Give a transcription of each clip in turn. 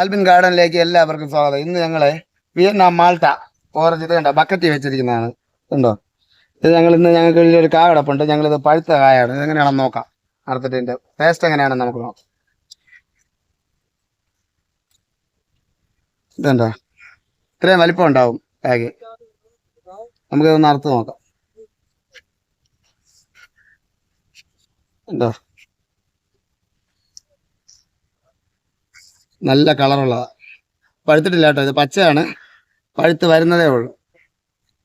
ആൽബിൻ ഗാർഡനിലേക്ക് എല്ലാവർക്കും സ്വാഗതം. ഇന്ന് ഞങ്ങൾ വിയറ്റ്നാം മാൾട്ട ഓറഞ്ച് ഇത് കണ്ടോ ബക്കറ്റ് വെച്ചിരിക്കുന്നതാണ്. ഉണ്ടോ ഇത് ഞങ്ങൾ ഇന്ന് ഞങ്ങൾക്ക് ഒരു കായ ഞങ്ങൾ ഇത് പഴുത്ത കായാണ്. ഇത് എങ്ങനെയാണെന്ന് നോക്കാം. ഇതിന്റെ ടേസ്റ്റ് എങ്ങനെയാണെന്ന് നമുക്ക് നോക്കാം. ഇതുണ്ടോ ഇത്രയും വലിപ്പം ഉണ്ടാവും ബാഗ് നമുക്ക് ഇതൊന്ന് അറുത്ത് നോക്കാം. ഉണ്ടോ നല്ല കളറുള്ളതാ. പഴുത്തിട്ടില്ല കേട്ടോ ഇത് പച്ചയാണ്. പഴുത്ത് വരുന്നതേ ഉള്ളൂ.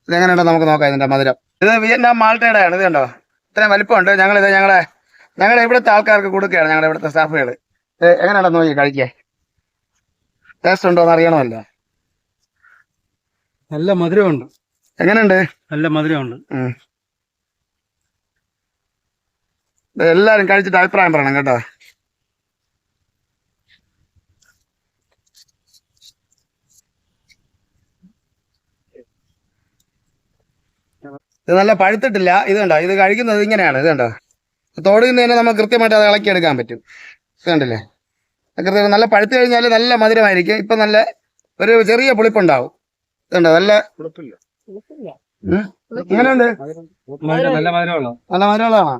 ഇതെങ്ങനെയുണ്ടോ നമുക്ക് നോക്കാം ഇതിന്റെ മധുരം. ഇത് വിയറ്റ്നാം മാൾട്ടയുടെ ആണ് ഇത് കണ്ടോ? ഇത്രയും വലിപ്പമുണ്ട്. ഞങ്ങളിത് ഞങ്ങളെ ഞങ്ങളുടെ ഇവിടുത്തെ ആൾക്കാർക്ക് കൊടുക്കുകയാണ് ഞങ്ങളുടെ ഇവിടുത്തെ സ്റ്റാഫുകൾ ഇത് നോക്കി കഴിക്കേ. ടേസ്റ്റ് ഉണ്ടോ എന്ന് അറിയണമല്ലോ. നല്ല മധുരമുണ്ട്. എങ്ങനെയുണ്ട്? നല്ല മധുരമുണ്ട്. എല്ലാവരും എല്ലാരും കഴിച്ചിട്ട് അഭിപ്രായം പറയണം കേട്ടോ. ഇത് നല്ല പഴുത്തിട്ടില്ല. ഇത് കണ്ടോ? ഇത് കഴിക്കുന്നത് ഇങ്ങനെയാണ്. ഇത് കണ്ടോ? നിന്ന് തന്നെ നമുക്ക് കൃത്യമായിട്ട് അത് ഇളക്കിയെടുക്കാൻ പറ്റും. ഇത് കണ്ടില്ലേ? കൃത്യമായിട്ട് നല്ല പഴുത്ത് കഴിഞ്ഞാൽ നല്ല മധുരമായിരിക്കും. ഇപ്പം നല്ല ഒരു ചെറിയ പുളിപ്പുണ്ടാവും. ഇത് കണ്ടോ? നല്ല. എങ്ങനെയുണ്ട്? നല്ല മധുരമുള്ള നല്ല മരങ്ങളാണോ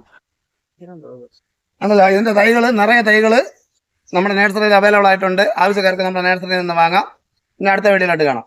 ആണല്ലോ ഇതിന്റെ തൈകൾ നിറയെ തൈകൾ നമ്മുടെ നേഴ്സറിയിൽ അവൈലബിൾ ആയിട്ടുണ്ട്. ആവശ്യക്കാർക്ക് നമ്മുടെ നേഴ്സറിയിൽ നിന്ന് വാങ്ങാം. ഇനി അടുത്ത വീഡിയോയിലായിട്ട് കാണാം.